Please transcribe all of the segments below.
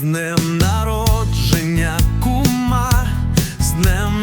днем народження, кума, з днем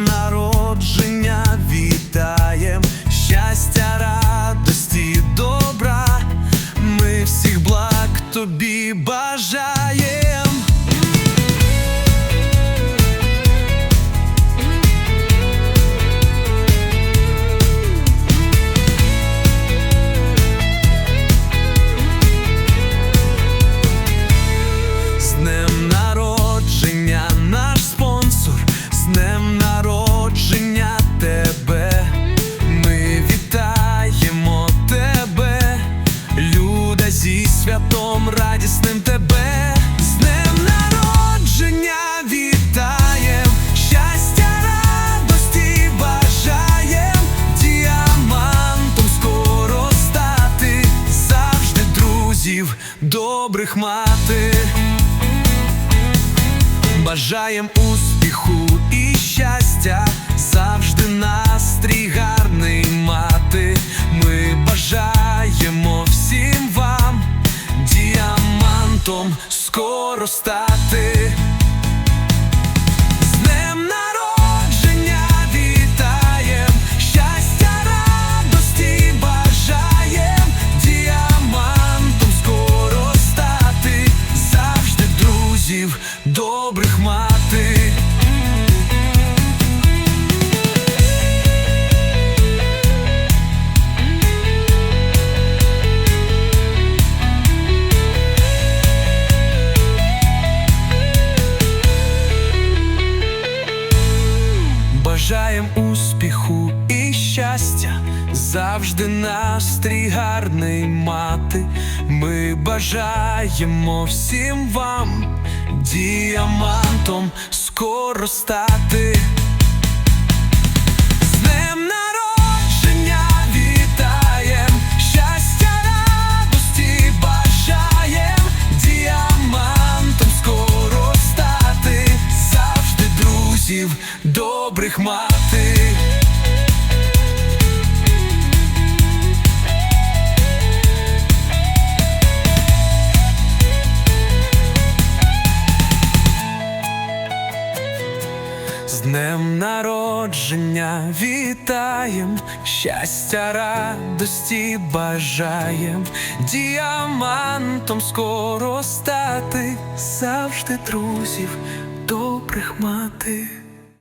добрих мати. Бажаєм успіху і щастя, завжди настрій гарний мати. Ми бажаємо всім вам діамантом скоро стати. Мати. Бажаєм успіху і щастя, завжди настрій гарний мати. Ми бажаємо всім вам діамантом скоро стати. Добрих днем З днем народження вітаєм, щастя, радості бажаєм, діамантом скоро стати, завжди друзів добрих мати.